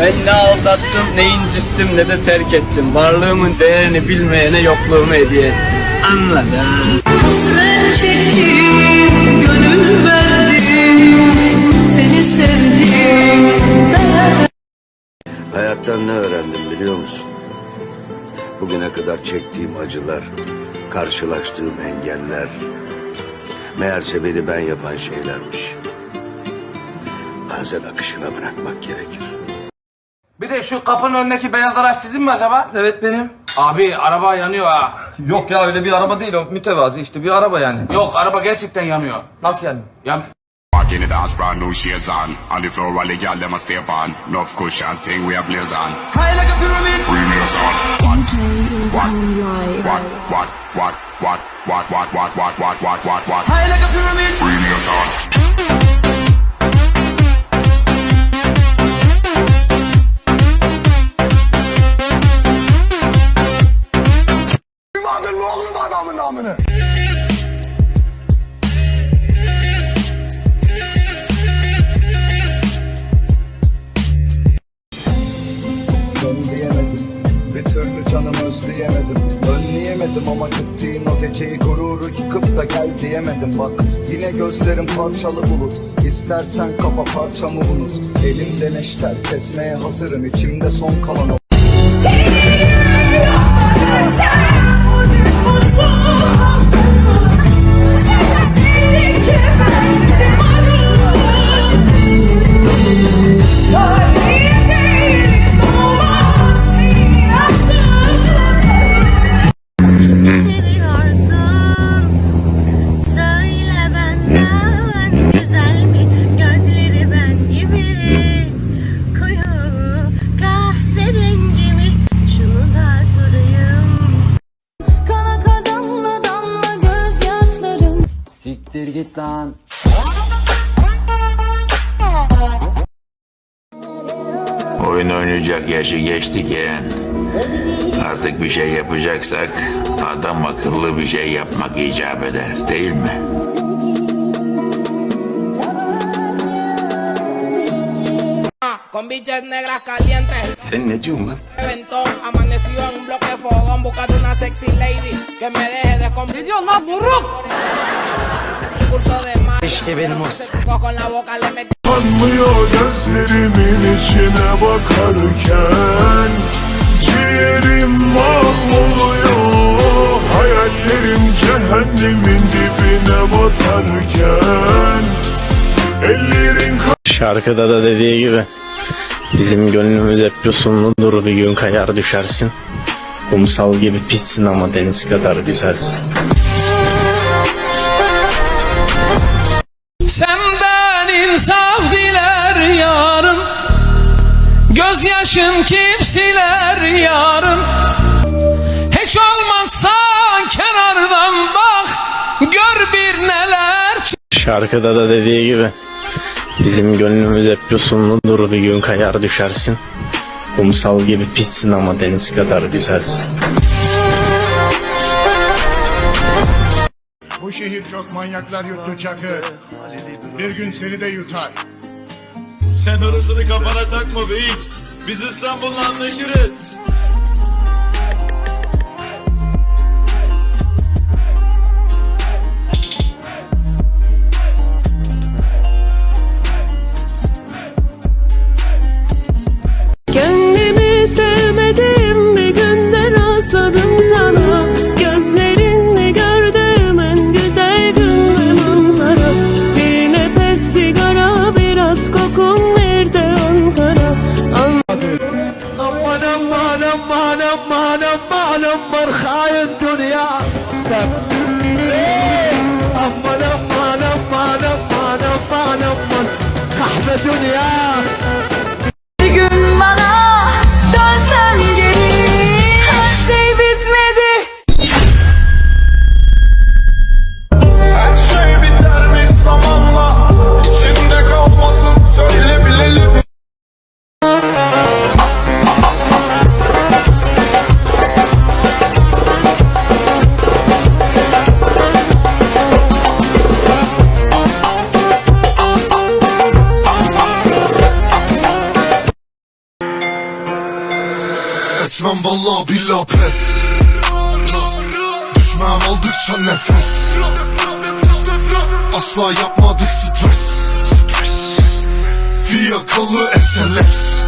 Ben ne aldattım, ne incittim, ne de terk ettim. Varlığımın değerini bilmeyene yokluğumu hediye ettim. Anladın? Hasret çektim, gönül verdim, seni sevdim. Hayattan ne öğrendim biliyor musun? Bugüne kadar çektiğim acılar, karşılaştığım engeller, meğerse beni ben yapan şeylermiş. Bazen akışına bırakmak gerekir. Bir de şu kapının önündeki beyaz araç sizin mi acaba? Evet benim. Abi araba yanıyor ha. Yok ya öyle bir araba değil o mütevazi işte bir araba yani. Yok araba gerçekten yanıyor. Nasıl yani? Ya Walk in the dance, brand new shades on. On the floor, all the girl them a stay on. Enough cushion thing we a blaze on. High like a pyramid. Free me on. What? What? What? What? What? What? What? What? What? What? What? What? What? High like a pyramid. Free me on. Dön diyemedim. Bir türlü canımı özleyemedim. Önleyemedim ama gittiğin o geceyi gururu yıkıp da gel diyemedim. Bak yine gözlerim parçalı bulut. İstersen kapa parçamı unut. Elimde neşter kesmeye hazırım. İçimde son kalan o Siktir git lan. Oyun oynayacak yaşı geçtik yeğen. Artık bir şey yapacaksak adam akıllı bir şey yapmak icap eder değil mi? Sen ne diyorsun lan? reventón, amaneció en un İşte benim gözlerimin içine bakarken Ciğerim mahvoluyor Hayallerim cehennemin dibine batarken Ellerin Şarkıda da dediği gibi bizim gönlümüz hep yosunludur bir gün kayar düşersin. Kumsal gibi pissin ama deniz kadar güzelsin. Senden insaf diler yarım. Gözyaşın kim siler yarım. Hiç olmazsa kenardan bak. Gör bir neler Şarkıda da dediği gibi bizim gönlümüz hep yosunludur bir gün kayar düşersin. Kumsal gibi pissin ama deniz kadar güzelsin. Şehir çok manyaklar yuttu Çakır Bir gün seni de yutar Sen orasını kafana takma be hiç. Biz İstanbul'la anlaşırız. 救你啊！Geçmem valla billah pes. Düşmem aldıkça nefes. Asla yapmadık stres. Fiyakalı SLX